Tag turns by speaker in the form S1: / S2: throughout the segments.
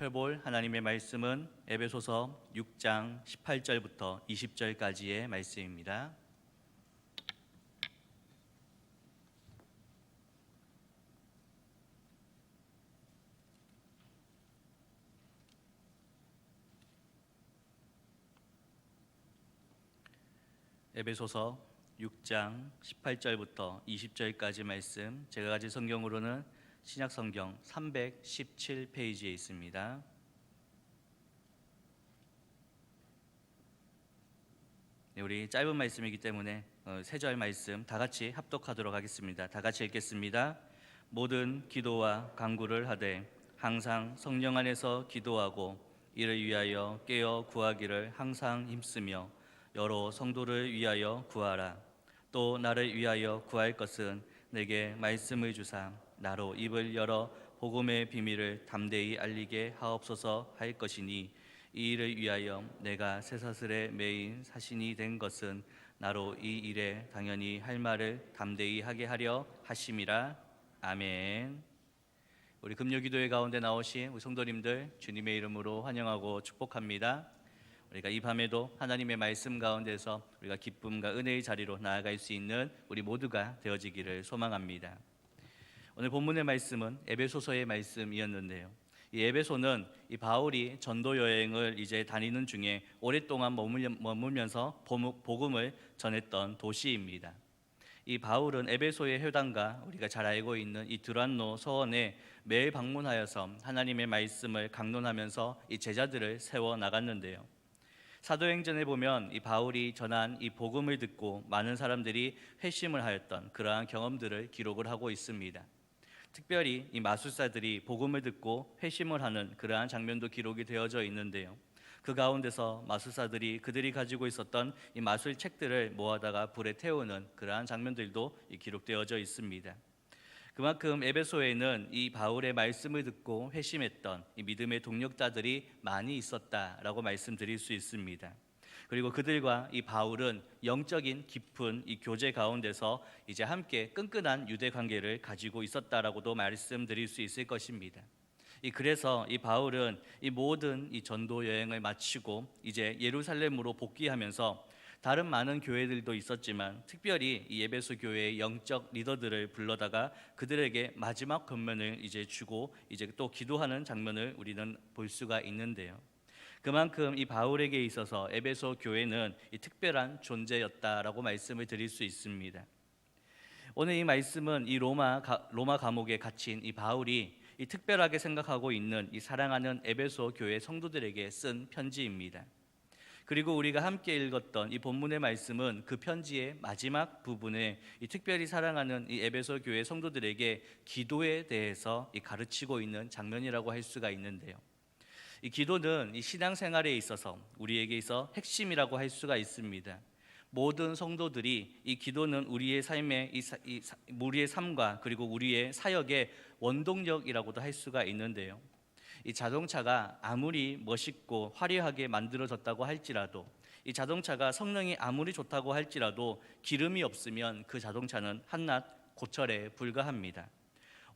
S1: 살펴볼 하나님의 말씀은 에베소서 6장 18절부터 20절까지의 말씀입니다. 에베소서 6장 18절부터 20절까지 말씀 제가 가진 성경으로는 신약 성경 317페이지에 있습니다. 네, 우리 짧은 말씀이기 때문에 어, 세절 말씀 다 같이 합독하도록 하겠습니다. 다 같이 읽겠습니다. 모든 기도와 간구를 하되 항상 성령 안에서 기도하고 이를 위하여 깨어 구하기를 항상 힘쓰며 여러 성도를 위하여 구하라. 또 나를 위하여 구할 것은 내게 말씀을 주사 나로 입을 열어 복음의 비밀을 담대히 알리게 하옵소서 할 것이니 이 일을 위하여 내가 쇠사슬에 매인 사신이 된 것은 나로 이 일에 당연히 할 말을 담대히 하게 하려 하심이라 아멘. 우리 금요기도회 가운데 나오신 우리 성도님들 주님의 이름으로 환영하고 축복합니다. 우리가 이 밤에도 하나님의 말씀 가운데서 우리가 기쁨과 은혜의 자리로 나아갈 수 있는 우리 모두가 되어지기를 소망합니다. 오늘 본문의 말씀은 에베소서의 말씀이었는데요. 이 에베소는 이 바울이 전도 여행을 이제 다니는 중에 오랫동안 머물면서 복음을 전했던 도시입니다. 이 바울은 에베소의 회당과 우리가 잘 알고 있는 이 드란노 서원에 매일 방문하여서 하나님의 말씀을 강론하면서 이 제자들을 세워 나갔는데요. 사도행전에 보면 이 바울이 전한 이 복음을 듣고 많은 사람들이 회심을 하였던 그러한 경험들을 기록을 하고 있습니다. 특별히 이 마술사들이 복음을 듣고 회심을 하는 그러한 장면도 기록이 되어져 있는데요. 그 가운데서 마술사들이 그들이 가지고 있었던 이 마술 책들을 모아다가 불에 태우는 그러한 장면들도 기록되어져 있습니다. 그만큼 에베소에는 이 바울의 말씀을 듣고 회심했던 이 믿음의 동력자들이 많이 있었다라고 말씀드릴 수 있습니다. 그리고 그들과 이 바울은 영적인 깊은 이 교제 가운데서 이제 함께 끈끈한 유대 관계를 가지고 있었다라고도 말씀드릴 수 있을 것입니다. 이 그래서 이 바울은 이 모든 이 전도 여행을 마치고 이제 예루살렘으로 복귀하면서 다른 많은 교회들도 있었지만 특별히 이 예배소 교회의 영적 리더들을 불러다가 그들에게 마지막 권면을 이제 주고 이제 또 기도하는 장면을 우리는 볼 수가 있는데요. 그만큼 이 바울에게 있어서 에베소 교회는 이 특별한 존재였다라고 말씀을 드릴 수 있습니다. 오늘 이 말씀은 이 로마 가, 로마 감옥에 갇힌 이 바울이 이 특별하게 생각하고 있는 이 사랑하는 에베소 교회 성도들에게 쓴 편지입니다. 그리고 우리가 함께 읽었던 이 본문의 말씀은 그 편지의 마지막 부분에 이 특별히 사랑하는 이 에베소 교회 성도들에게 기도에 대해서 이 가르치고 있는 장면이라고 할 수가 있는데요. 이 기도는 이 신앙생활에 있어서 우리에게 있어 핵심이라고 할 수가 있습니다. 모든 성도들이 이 기도는 우리의 삶의 이, 사, 이 우리의 삶과 그리고 우리의 사역의 원동력이라고도 할 수가 있는데요. 이 자동차가 아무리 멋있고 화려하게 만들어졌다고 할지라도 이 자동차가 성능이 아무리 좋다고 할지라도 기름이 없으면 그 자동차는 한낱 고철에 불과합니다.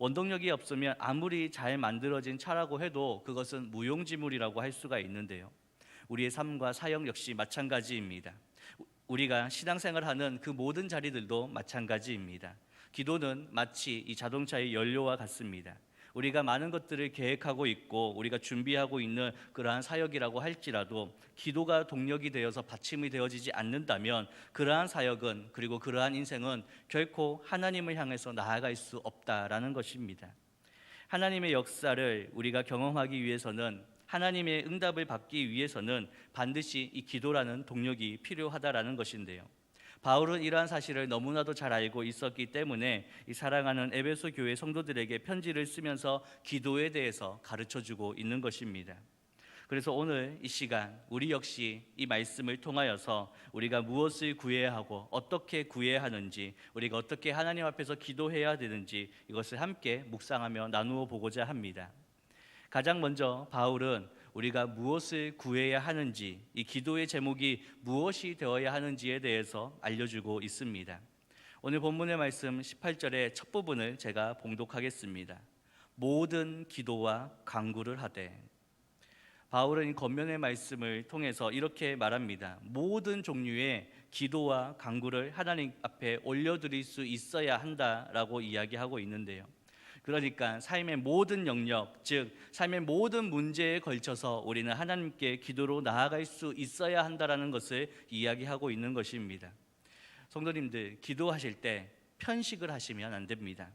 S1: 원동력이 없으면 아무리 잘 만들어진 차라고 해도 그것은 무용지물이라고 할 수가 있는데요. 우리의 삶과 사역 역시 마찬가지입니다. 우리가 신앙생활하는 그 모든 자리들도 마찬가지입니다. 기도는 마치 이 자동차의 연료와 같습니다. 우리가 많은 것들을 계획하고 있고 우리가 준비하고 있는 그러한 사역이라고 할지라도 기도가 동력이 되어서 받침이 되어지지 않는다면 그러한 사역은 그리고 그러한 인생은 결코 하나님을 향해서 나아갈 수 없다라는 것입니다. 하나님의 역사를 우리가 경험하기 위해서는 하나님의 응답을 받기 위해서는 반드시 이 기도라는 동력이 필요하다라는 것인데요. 바울은 이러한 사실을 너무나도 잘 알고 있었기 때문에 이 사랑하는 에베소 교회 성도들에게 편지를 쓰면서 기도에 대해서 가르쳐 주고 있는 것입니다. 그래서 오늘 이 시간 우리 역시 이 말씀을 통하여서 우리가 무엇을 구해야 하고 어떻게 구해야 하는지 우리가 어떻게 하나님 앞에서 기도해야 되는지 이것을 함께 묵상하며 나누어 보고자 합니다. 가장 먼저 바울은 우리가 무엇을 구해야 하는지, 이 기도의 제목이 무엇이 되어야 하는지에 대해서 알려주고 있습니다. 오늘 본문의 말씀 18절의 첫 부분을 제가 봉독하겠습니다. 모든 기도와 간구를 하되 바울은 이 겉면의 말씀을 통해서 이렇게 말합니다. 모든 종류의 기도와 간구를 하나님 앞에 올려드릴 수 있어야 한다라고 이야기하고 있는데요. 그러니까 삶의 모든 영역, 즉 삶의 모든 문제에 걸쳐서 우리는 하나님께 기도로 나아갈 수 있어야 한다라는 것을 이야기하고 있는 것입니다. 성도님들, 기도하실 때 편식을 하시면 안 됩니다.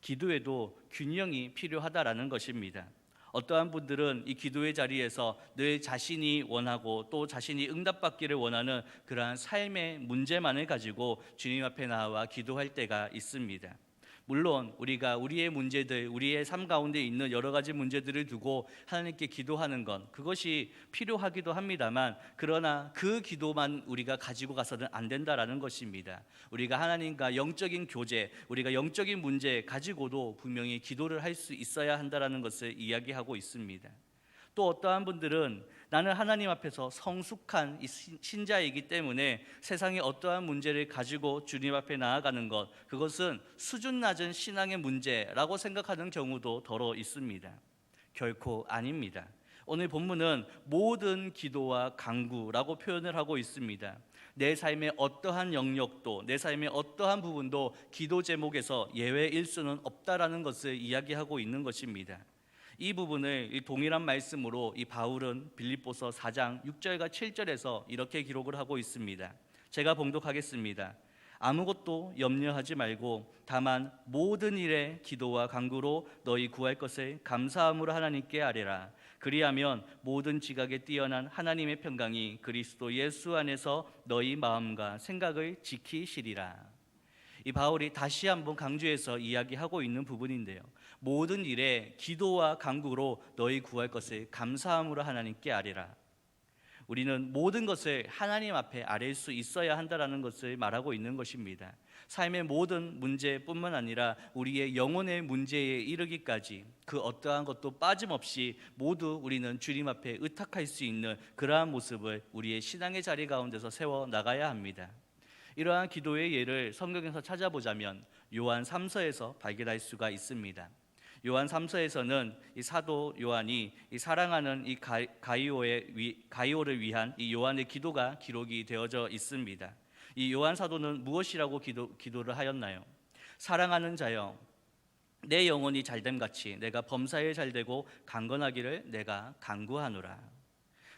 S1: 기도에도 균형이 필요하다라는 것입니다. 어떠한 분들은 이 기도의 자리에서 늘 자신이 원하고 또 자신이 응답받기를 원하는 그러한 삶의 문제만을 가지고 주님 앞에 나와 기도할 때가 있습니다. 물론 우리가 우리의 문제들, 우리의 삶 가운데 있는 여러 가지 문제들을 두고 하나님께 기도하는 건 그것이 필요하기도 합니다만 그러나 그 기도만 우리가 가지고 가서는 안 된다라는 것입니다. 우리가 하나님과 영적인 교제, 우리가 영적인 문제 가지고도 분명히 기도를 할 수 있어야 한다라는 것을 이야기하고 있습니다. 또 어떠한 분들은 나는 하나님 앞에서 성숙한 신자이기 때문에 세상의 어떠한 문제를 가지고 주님 앞에 나아가는 것 그것은 수준 낮은 신앙의 문제라고 생각하는 경우도 더러 있습니다. 결코 아닙니다. 오늘 본문은 모든 기도와 강구라고 표현을 하고 있습니다. 내 삶의 어떠한 영역도 내 삶의 어떠한 부분도 기도 제목에서 예외일 수는 없다라는 것을 이야기하고 있는 것입니다. 이 부분을 이 동일한 말씀으로 이 바울은 빌립보서 4장 6절과 7절에서 이렇게 기록을 하고 있습니다. 제가 봉독하겠습니다. 아무것도 염려하지 말고 다만 모든 일에 기도와 간구로 너희 구할 것을 감사함으로 하나님께 아뢰라. 그리하면 모든 지각에 뛰어난 하나님의 평강이 그리스도 예수 안에서 너희 마음과 생각을 지키시리라. 이 바울이 다시 한번 강조해서 이야기하고 있는 부분인데요. 모든 일에 기도와 간구로 너희 구할 것을 감사함으로 하나님께 아뢰라. 우리는 모든 것을 하나님 앞에 아뢰일 수 있어야 한다라는 것을 말하고 있는 것입니다. 삶의 모든 문제뿐만 아니라 우리의 영혼의 문제에 이르기까지 그 어떠한 것도 빠짐없이 모두 우리는 주님 앞에 의탁할 수 있는 그러한 모습을 우리의 신앙의 자리 가운데서 세워 나가야 합니다. 이러한 기도의 예를 성경에서 찾아보자면 요한 3서에서 발견할 수가 있습니다. 요한 3서에서는 이 사도 요한이 이 사랑하는 이 가- 가이오의 위, 가이오를 위한 이 요한의 기도가 기록이 되어져 있습니다. 이 요한 사도는 무엇이라고 기도, 기도를 하였나요? 사랑하는 자여 내 영혼이 잘됨 같이 내가 범사에 잘되고 강건하기를 내가 간구하노라.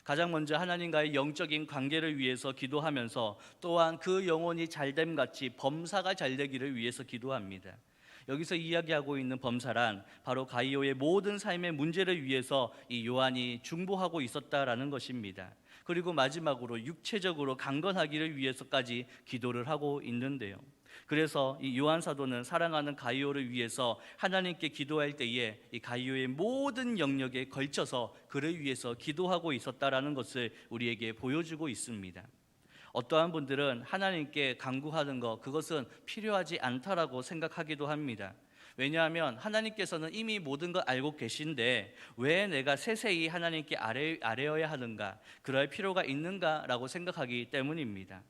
S1: 가장 먼저 하나님과의 영적인 관계를 위해서 기도하면서 또한 그 영혼이 잘됨 같이 범사가 잘 되기를 위해서 기도합니다. 여기서 이야기하고 있는 범사란 바로 가이오의 모든 삶의 문제를 위해서 이 요한이 중보하고 있었다라는 것입니다. 그리고 마지막으로 육체적으로 강건하기를 위해서까지 기도를 하고 있는데요. 그래서 이 요한 사도는 사랑하는 가이오를 위해서 하나님께 기도할 때에 이 가이오의 모든 영역에 걸쳐서 그를 위해서 기도하고 있었다라는 것을 우리에게 보여주고 있습니다. 어떠한 분들은 하나님께 간구하는 것 그것은 필요하지 않다라고 생각하기도 합니다. 왜냐하면 하나님께서는 이미 모든 걸 알고 계신데 왜 내가 세세히 하나님께 아뢰, 아뢰어야 하는가 그럴 필요가 있는가라고 생각하기 때문입니다.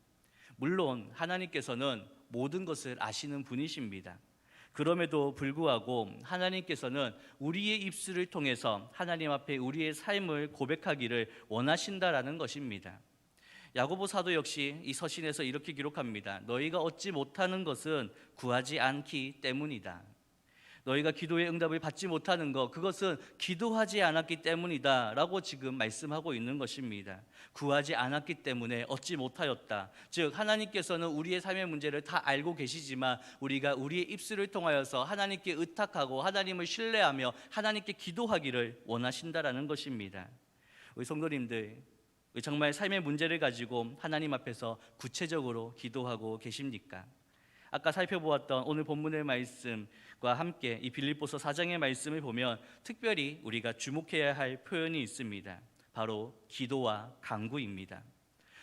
S1: 물론 하나님께서는 모든 것을 아시는 분이십니다. 그럼에도 불구하고 하나님께서는 우리의 입술을 통해서 하나님 앞에 우리의 삶을 고백하기를 원하신다라는 것입니다. 야고보 사도 역시 이 서신에서 이렇게 기록합니다. 너희가 얻지 못하는 것은 구하지 않기 때문이다. 너희가 기도의 응답을 받지 못하는 것 그것은 기도하지 않았기 때문이다 라고 지금 말씀하고 있는 것입니다. 구하지 않았기 때문에 얻지 못하였다. 즉 하나님께서는 우리의 삶의 문제를 다 알고 계시지만 우리가 우리의 입술을 통하여서 하나님께 의탁하고 하나님을 신뢰하며 하나님께 기도하기를 원하신다라는 것입니다. 우리 성도님들 정말 삶의 문제를 가지고 하나님 앞에서 구체적으로 기도하고 계십니까? 아까 살펴보았던 오늘 본문의 말씀과 함께 이 빌립보서 4장의 말씀을 보면 특별히 우리가 주목해야 할 표현이 있습니다. 바로 기도와 간구입니다.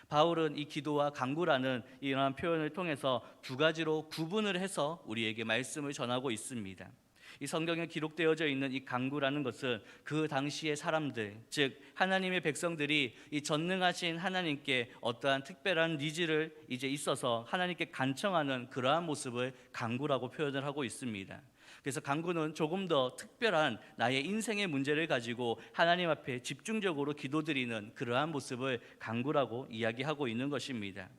S1: 바울은 이 기도와 간구라는 이러한 표현을 통해서 두 가지로 구분을 해서 우리에게 말씀을 전하고 있습니다. 이 성경에 기록되어져 있는 이 간구라는 것은 그 당시의 사람들, 즉 하나님의 백성들이 이 전능하신 하나님께 어떠한 특별한 니즈를 이제 있어서 하나님께 간청하는 그러한 모습을 간구라고 표현을 하고 있습니다. 그래서 강구는 조금 더 특별한 나의 인생의 문제를 가지고 하나님 앞에 집중적으로 기도드리는 그러한 모습을 강구라고 이야기하고 있는 것입니다.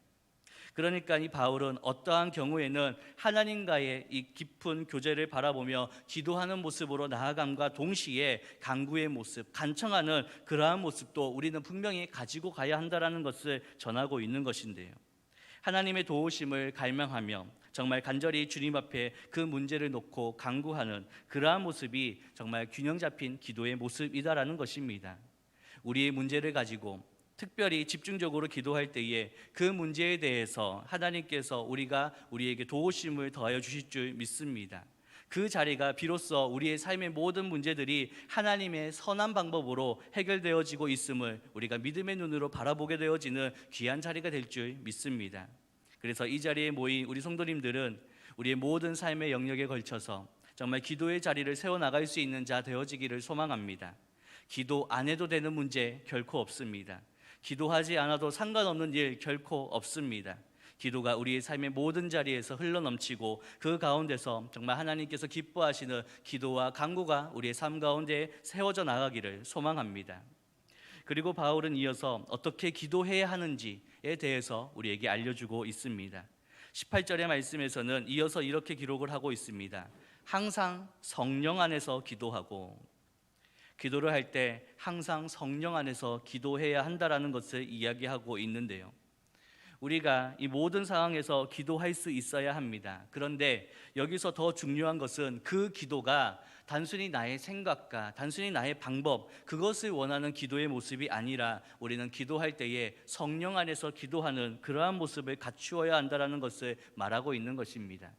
S1: 그러니까 이 바울은 어떠한 경우에는 하나님과의 이 깊은 교제를 바라보며 기도하는 모습으로 나아감과 동시에 강구의 모습, 간청하는 그러한 모습도 우리는 분명히 가지고 가야 한다라는 것을 전하고 있는 것인데요. 하나님의 도우심을 갈망하며 정말 간절히 주님 앞에 그 문제를 놓고 강구하는 그러한 모습이 정말 균형 잡힌 기도의 모습이다라는 것입니다. 우리의 문제를 가지고 특별히 집중적으로 기도할 때에 그 문제에 대해서 하나님께서 우리가 우리에게 도우심을 더하여 주실 줄 믿습니다. 그 자리가 비로소 우리의 삶의 모든 문제들이 하나님의 선한 방법으로 해결되어지고 있음을 우리가 믿음의 눈으로 바라보게 되어지는 귀한 자리가 될 줄 믿습니다. 그래서 이 자리에 모인 우리 성도님들은 우리의 모든 삶의 영역에 걸쳐서 정말 기도의 자리를 세워 나갈 수 있는 자 되어지기를 소망합니다. 기도 안 해도 되는 문제 결코 없습니다. 기도하지 않아도 상관없는 일 결코 없습니다. 기도가 우리의 삶의 모든 자리에서 흘러넘치고 그 가운데서 정말 하나님께서 기뻐하시는 기도와 간구가 우리의 삶 가운데 세워져 나가기를 소망합니다. 그리고 바울은 이어서 어떻게 기도해야 하는지에 대해서 우리에게 알려주고 있습니다. 18절의 말씀에서는 이어서 이렇게 기록을 하고 있습니다. 항상 성령 안에서 기도하고 기도를 할 때 항상 성령 안에서 기도해야 한다라는 것을 이야기하고 있는데요. 우리가 이 모든 상황에서 기도할 수 있어야 합니다. 그런데 여기서 더 중요한 것은 그 기도가 단순히 나의 생각과 단순히 나의 방법 그것을 원하는 기도의 모습이 아니라 우리는 기도할 때에 성령 안에서 기도하는 그러한 모습을 갖추어야 한다라는 것을 말하고 있는 것입니다.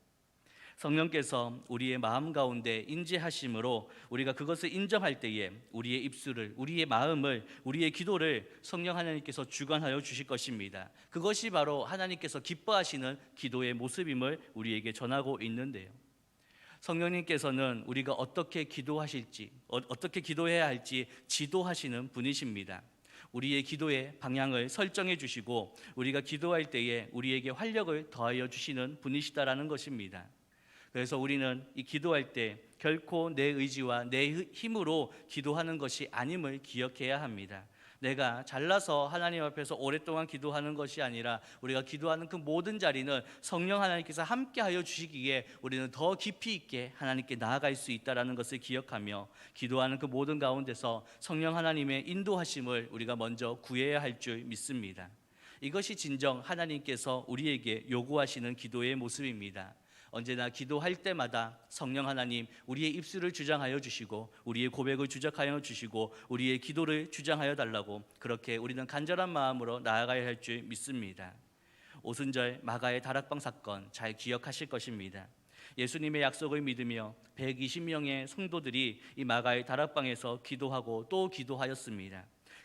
S1: 성령께서 우리의 마음 가운데 인지하심으로 우리가 그것을 인정할 때에 우리의 입술을 우리의 마음을 우리의 기도를 성령 하나님께서 주관하여 주실 것입니다. 그것이 바로 하나님께서 기뻐하시는 기도의 모습임을 우리에게 전하고 있는데요. 성령님께서는 우리가 어떻게 기도하실지 어, 어떻게 기도해야 할지 지도하시는 분이십니다. 우리의 기도의 방향을 설정해 주시고 우리가 기도할 때에 우리에게 활력을 더하여 주시는 분이시다라는 것입니다. 그래서 우리는 이 기도할 때 결코 내 의지와 내 힘으로 기도하는 것이 아님을 기억해야 합니다. 내가 잘나서 하나님 앞에서 오랫동안 기도하는 것이 아니라 우리가 기도하는 그 모든 자리는 성령 하나님께서 함께하여 주시기에 우리는 더 깊이 있게 하나님께 나아갈 수 있다라는 것을 기억하며 기도하는 그 모든 가운데서 성령 하나님의 인도하심을 우리가 먼저 구해야 할 줄 믿습니다. 이것이 진정 하나님께서 우리에게 요구하시는 기도의 모습입니다. 언제나 기도할 때마다 성령 하나님 우리의 입술을 주장하여 주시고 우리의 고백을 주작하여 주시고 우리의 기도를 주장하여 달라고 그렇게 우리는 간절한 마음으로 나아가야 할 줄 믿습니다. 오순절 마가의 다락방 사건 잘 기억하실 것입니다. 예수님의 약속을 믿으며 120명의 성도들이 이 마가의 다락방에서 기도하고 또 기도하였습니다.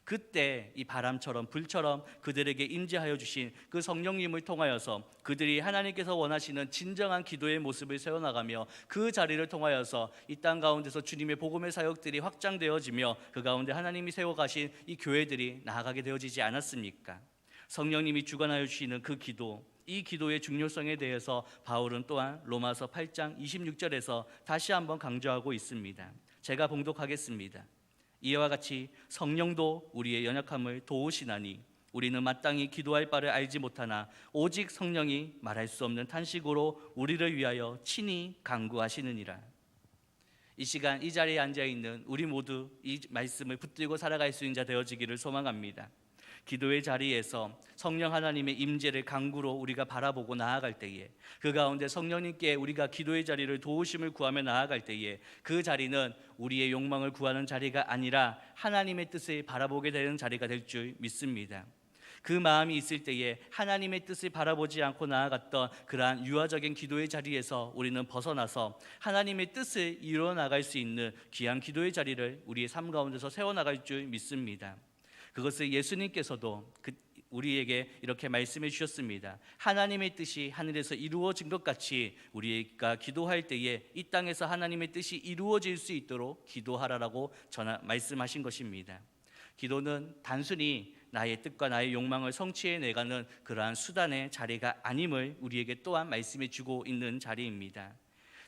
S1: 그때 이 바람처럼 불처럼 그들에게 임재하여 주신 그 성령님을 통하여서 그들이 하나님께서 원하시는 진정한 기도의 모습을 세워 나가며 그 자리를 통하여서 이 땅 가운데서 주님의 복음의 사역들이 확장되어지며 그 가운데 하나님이 세워 가신 이 교회들이 나아가게 되어지지 않았습니까? 성령님이 주관하여 주시는 그 기도 이 기도의 중요성에 대해서 바울은 또한 로마서 8장 26절에서 다시 한번 강조하고 있습니다. 제가 봉독하겠습니다. 이와 같이 성령도 우리의 연약함을 도우시나니 우리는 마땅히 기도할 바를 알지 못하나 오직 성령이 말할 수 없는 탄식으로 우리를 위하여 친히 간구하시느니라. 이 시간 이 자리에 앉아 있는 우리 모두 이 말씀을 붙들고 살아갈 수 있는 자 되어지기를 소망합니다. 기도의 자리에서 성령 하나님의 임재를 강구로 우리가 바라보고 나아갈 때에 그 가운데 성령님께 우리가 기도의 자리를 도우심을 구하며 나아갈 때에 그 자리는 우리의 욕망을 구하는 자리가 아니라 하나님의 뜻을 바라보게 되는 자리가 될 줄 믿습니다. 그 마음이 있을 때에 하나님의 뜻을 바라보지 않고 나아갔던 그러한 유아적인 기도의 자리에서 우리는 벗어나서 하나님의 뜻을 이루어 나갈 수 있는 귀한 기도의 자리를 우리의 삶 가운데서 세워 나갈 줄 믿습니다. 그것을 예수님께서도 그 우리에게 이렇게 말씀해 주셨습니다. 하나님의 뜻이 하늘에서 이루어진 것 같이 우리가 기도할 때에 이 땅에서 하나님의 뜻이 이루어질 수 있도록 기도하라라고 전하 말씀하신 것입니다. 기도는 단순히 나의 뜻과 나의 욕망을 성취해 내가는 그러한 수단의 자리가 아님을 우리에게 또한 말씀해 주고 있는 자리입니다.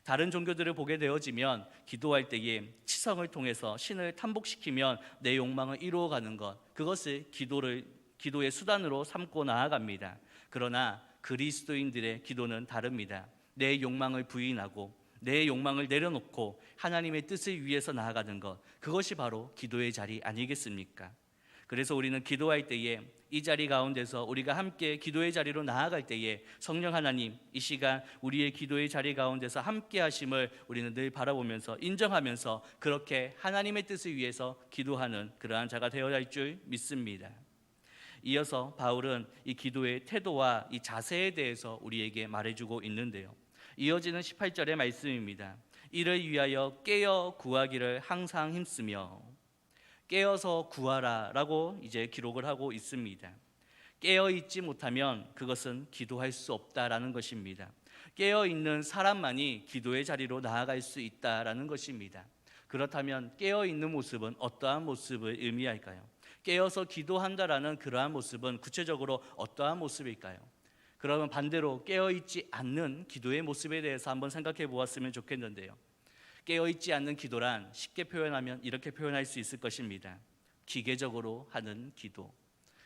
S1: 다른 종교들을 보게 되어지면 기도할 때에 치성을 통해서 신을 탐복시키면 내 욕망을 이루어가는 것 그것을 기도를 기도의 수단으로 삼고 나아갑니다. 그러나 그리스도인들의 기도는 다릅니다. 내 욕망을 부인하고 내 욕망을 내려놓고 하나님의 뜻을 위해서 나아가는 것 그것이 바로 기도의 자리 아니겠습니까? 그래서 우리는 기도할 때에 이 자리 가운데서 우리가 함께 기도의 자리로 나아갈 때에 성령 하나님 이 시간 우리의 기도의 자리 가운데서 함께 하심을 우리는 늘 바라보면서 인정하면서 그렇게 하나님의 뜻을 위해서 기도하는 그러한 자가 되어야 할 줄 믿습니다. 이어서 바울은 이 기도의 태도와 이 자세에 대해서 우리에게 말해주고 있는데요. 이어지는 18절의 말씀입니다. 이를 위하여 깨어 구하기를 항상 힘쓰며 깨어서 구하라라고 이제 기록을 하고 있습니다. 깨어 있지 못하면 그것은 기도할 수 없다라는 것입니다. 깨어 있는 사람만이 기도의 자리로 나아갈 수 있다라는 것입니다. 그렇다면 깨어 있는 모습은 어떠한 모습을 의미할까요? 깨어서 기도한다라는 그러한 모습은 구체적으로 어떠한 모습일까요? 그러면 반대로 깨어 있지 않는 기도의 모습에 대해서 한번 생각해 보았으면 좋겠는데요. 깨어 있지 않는 기도란 쉽게 표현하면 이렇게 표현할 수 있을 것입니다. 기계적으로 하는 기도.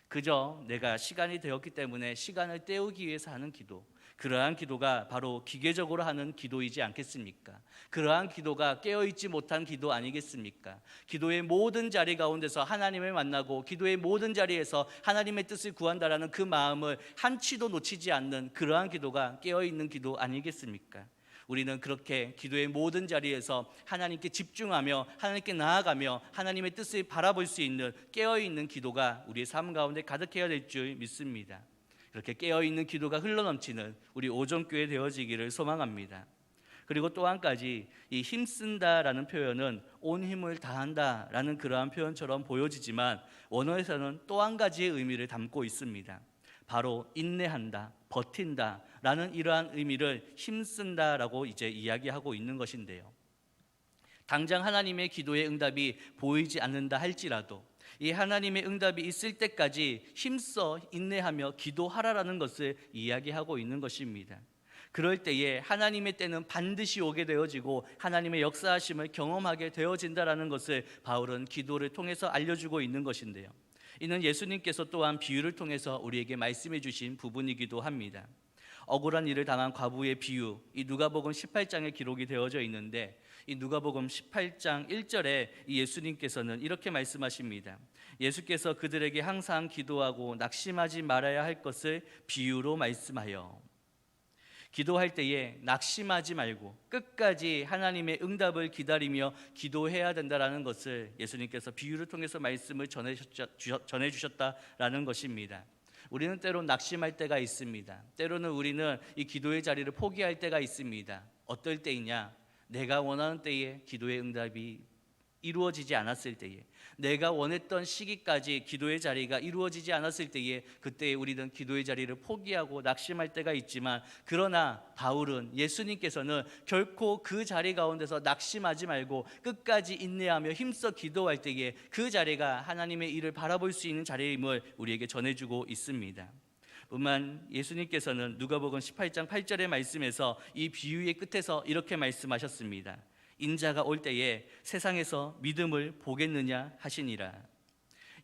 S1: 그저 내가 시간이 되었기 때문에 시간을 때우기 위해서 하는 기도. 그러한 기도가 바로 기계적으로 하는 기도이지 않겠습니까? 그러한 기도가 깨어있지 못한 기도 아니겠습니까? 기도의 모든 자리 가운데서 하나님을 만나고 기도의 모든 자리에서 하나님의 뜻을 구한다라는 그 마음을 한치도 놓치지 않는 그러한 기도가 깨어있는 기도 아니겠습니까? 우리는 그렇게 기도의 모든 자리에서 하나님께 집중하며 하나님께 나아가며 하나님의 뜻을 바라볼 수 있는 깨어 있는 기도가 우리의 삶 가운데 가득해야 될 줄 믿습니다. 그렇게 깨어 있는 기도가 흘러넘치는 우리 오종교회 되어지기를 소망합니다. 그리고 또 한 가지 이 힘쓴다라는 표현은 온 힘을 다한다라는 그러한 표현처럼 보여지지만 원어에서는 또 한 가지의 의미를 담고 있습니다. 바로 인내한다, 버틴다 라는 이러한 의미를 힘쓴다라고 이제 이야기하고 있는 것인데요. 당장 하나님의 기도의 응답이 보이지 않는다 할지라도 이 하나님의 응답이 있을 때까지 힘써 인내하며 기도하라라는 것을 이야기하고 있는 것입니다. 그럴 때에 하나님의 때는 반드시 오게 되어지고 하나님의 역사하심을 경험하게 되어진다라는 것을 바울은 기도를 통해서 알려주고 있는 것인데요. 이는 예수님께서 또한 비유를 통해서 우리에게 말씀해 주신 부분이기도 합니다. 억울한 일을 당한 과부의 비유, 이 누가복음 18장에 기록이 되어져 있는데 이 누가복음 18장 1절에 이 예수님께서는 이렇게 말씀하십니다. 예수께서 그들에게 항상 기도하고 낙심하지 말아야 할 것을 비유로 말씀하여 기도할 때에 낙심하지 말고 끝까지 하나님의 응답을 기다리며 기도해야 된다라는 것을 예수님께서 비유를 통해서 말씀을 전해 주셨다라는 것입니다. 우리는 때론 낙심할 때가 있습니다. 때로는 우리는 이 기도의 자리를 포기할 때가 있습니다. 어떨 때이냐? 내가 원하는 때에 기도의 응답이 이루어지지 않았을 때에 내가 원했던 시기까지 기도의 자리가 이루어지지 않았을 때에 그때 우리는 기도의 자리를 포기하고 낙심할 때가 있지만 그러나 바울은 예수님께서는 결코 그 자리 가운데서 낙심하지 말고 끝까지 인내하며 힘써 기도할 때에 그 자리가 하나님의 일을 바라볼 수 있는 자리임을 우리에게 전해주고 있습니다. 뿐만 예수님께서는 누가복음 18장 8절의 말씀에서 이 비유의 끝에서 이렇게 말씀하셨습니다. 인자가 올 때에 세상에서 믿음을 보겠느냐 하시니라.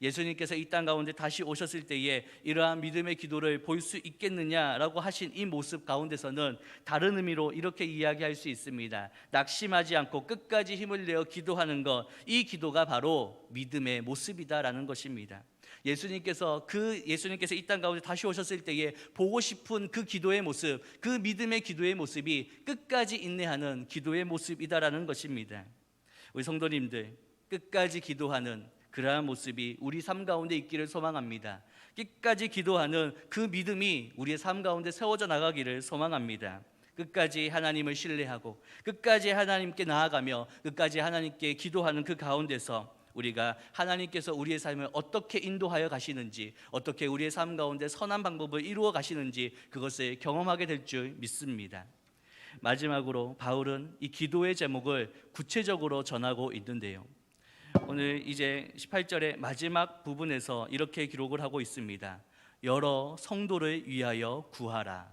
S1: 예수님께서 이 땅 가운데 다시 오셨을 때에 이러한 믿음의 기도를 볼 수 있겠느냐라고 하신 이 모습 가운데서는 다른 의미로 이렇게 이야기할 수 있습니다. 낙심하지 않고 끝까지 힘을 내어 기도하는 것, 이 기도가 바로 믿음의 모습이다라는 것입니다. 예수님께서 그 예수님께서 이 땅 가운데 다시 오셨을 때에 보고 싶은 그 기도의 모습, 그 믿음의 기도의 모습이 끝까지 인내하는 기도의 모습이다라는 것입니다. 우리 성도님들 끝까지 기도하는 그러한 모습이 우리 삶 가운데 있기를 소망합니다. 끝까지 기도하는 그 믿음이 우리의 삶 가운데 세워져 나가기를 소망합니다. 끝까지 하나님을 신뢰하고 끝까지 하나님께 나아가며 끝까지 하나님께 기도하는 그 가운데서 우리가 하나님께서 우리의 삶을 어떻게 인도하여 가시는지, 어떻게 우리의 삶 가운데 선한 방법을 이루어 가시는지 그것을 경험하게 될 줄 믿습니다. 마지막으로 바울은 이 기도의 제목을 구체적으로 전하고 있는데요. 오늘 이제 18절의 마지막 부분에서 이렇게 기록을 하고 있습니다. 여러 성도를 위하여 구하라.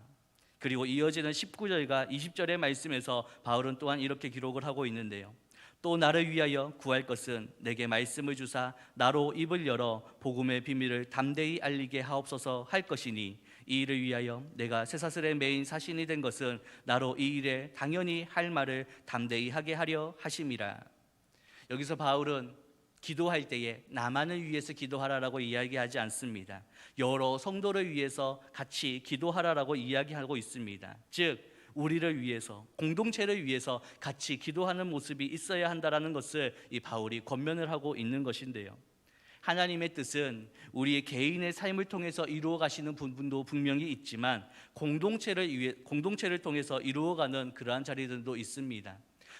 S1: 그리고 이어지는 19절과 20절의 말씀에서 바울은 또한 이렇게 기록을 하고 있는데요. 또 나를 위하여 구할 것은 내게 말씀을 주사 나로 입을 열어 복음의 비밀을 담대히 알리게 하옵소서 할 것이니 이 일을 위하여 내가 쇠사슬의 메인 사신이 된 것은 나로 이 일에 당연히 할 말을 담대히 하게 하려 하심이라. 여기서 바울은 기도할 때에 나만을 위해서 기도하라라고 이야기하지 않습니다. 여러 성도를 위해서 같이 기도하라라고 이야기하고 있습니다. 즉 우리를 위해서 공동체를 위해서 같이 기도하는 모습이 있어야 한다라는 것을 이 바울이 권면을 하고 있는 것인데요. 하나님의 뜻은 우리의 개인의 삶을 통해서 이루어 가시는 부분도 분명히 있지만 공동체를 위해 공동체를 통해서 이루어 가는 그러한 자리들도 있습니다.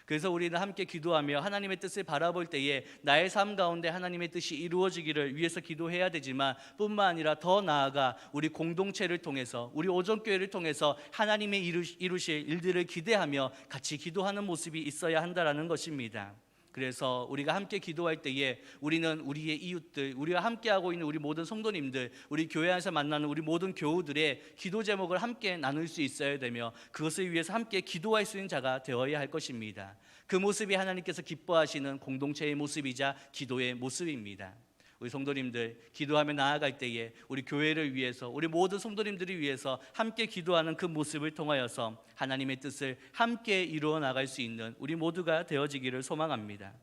S1: 그래서 우리는 함께 기도하며 하나님의 뜻을 바라볼 때에 나의 삶 가운데 하나님의 뜻이 이루어지기를 위해서 기도해야 되지만 뿐만 아니라 더 나아가 우리 공동체를 통해서 우리 오전교회를 통해서 하나님의 이루, 이루실 일들을 기대하며 같이 기도하는 모습이 있어야 한다라는 것입니다. 그래서 우리가 함께 기도할 때에 우리는 우리의 이웃들, 우리와 함께하고 있는 우리 모든 성도님들, 우리 교회 안에서 만나는 우리 모든 교우들의 기도 제목을 함께 나눌 수 있어야 되며 그것을 위해서 함께 기도할 수 있는 자가 되어야 할 것입니다. 그 모습이 하나님께서 기뻐하시는 공동체의 모습이자 기도의 모습입니다. 우리 성도님들 기도하며 나아갈 때에 우리 교회를 위해서 우리 모든 성도님들을 위해서 함께 기도하는 그 모습을 통하여서 하나님의 뜻을 함께 이루어 나갈 수 있는 우리 모두가 되어지기를 소망합니다.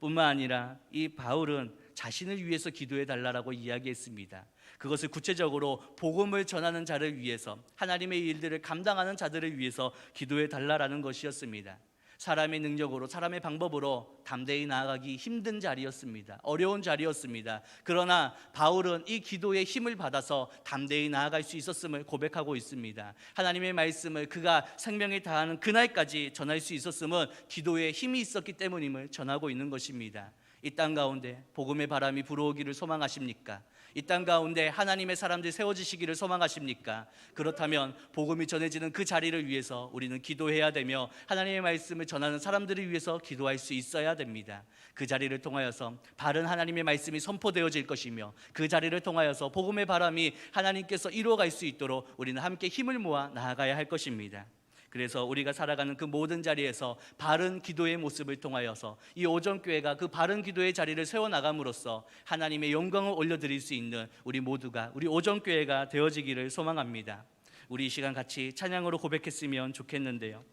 S1: 뿐만 아니라 이 바울은 자신을 위해서 기도해 달라라고 이야기했습니다. 그것을 구체적으로 복음을 전하는 자를 위해서 하나님의 일들을 감당하는 자들을 위해서 기도해 달라라는 것이었습니다. 사람의 능력으로 사람의 방법으로 담대히 나아가기 힘든 자리였습니다. 어려운 자리였습니다. 그러나 바울은 이 기도의 힘을 받아서 담대히 나아갈 수 있었음을 고백하고 있습니다. 하나님의 말씀을 그가 생명에 다하는 그날까지 전할 수 있었음은 기도에 힘이 있었기 때문임을 전하고 있는 것입니다. 이 땅 가운데 복음의 바람이 불어오기를 소망하십니까? 이 땅 가운데 하나님의 사람들 세워지시기를 소망하십니까? 그렇다면 복음이 전해지는 그 자리를 위해서 우리는 기도해야 되며 하나님의 말씀을 전하는 사람들을 위해서 기도할 수 있어야 됩니다. 그 자리를 통하여서 바른 하나님의 말씀이 선포되어질 것이며 그 자리를 통하여서 복음의 바람이 하나님께서 이루어갈 수 있도록 우리는 함께 힘을 모아 나아가야 할 것입니다. 그래서 우리가 살아가는 그 모든 자리에서 바른 기도의 모습을 통하여서 이 오전교회가 그 바른 기도의 자리를 세워나감으로써 하나님의 영광을 올려드릴 수 있는 우리 모두가 우리 오전교회가 되어지기를 소망합니다. 우리 이 시간 같이 찬양으로 고백했으면 좋겠는데요.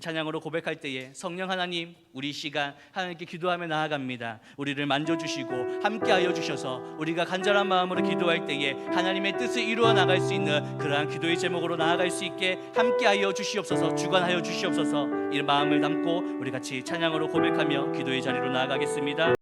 S1: 찬양으로 고백할 때에 성령 하나님 우리 이 시간 하나님께 기도하며 나아갑니다. 우리를 만져주시고 함께하여 주셔서 우리가 간절한 마음으로 기도할 때에 하나님의 뜻을 이루어 나갈 수 있는 그러한 기도의 제목으로 나아갈 수 있게 함께하여 주시옵소서 주관하여 주시옵소서 이 마음을 담고 우리 같이 찬양으로 고백하며 기도의 자리로 나아가겠습니다.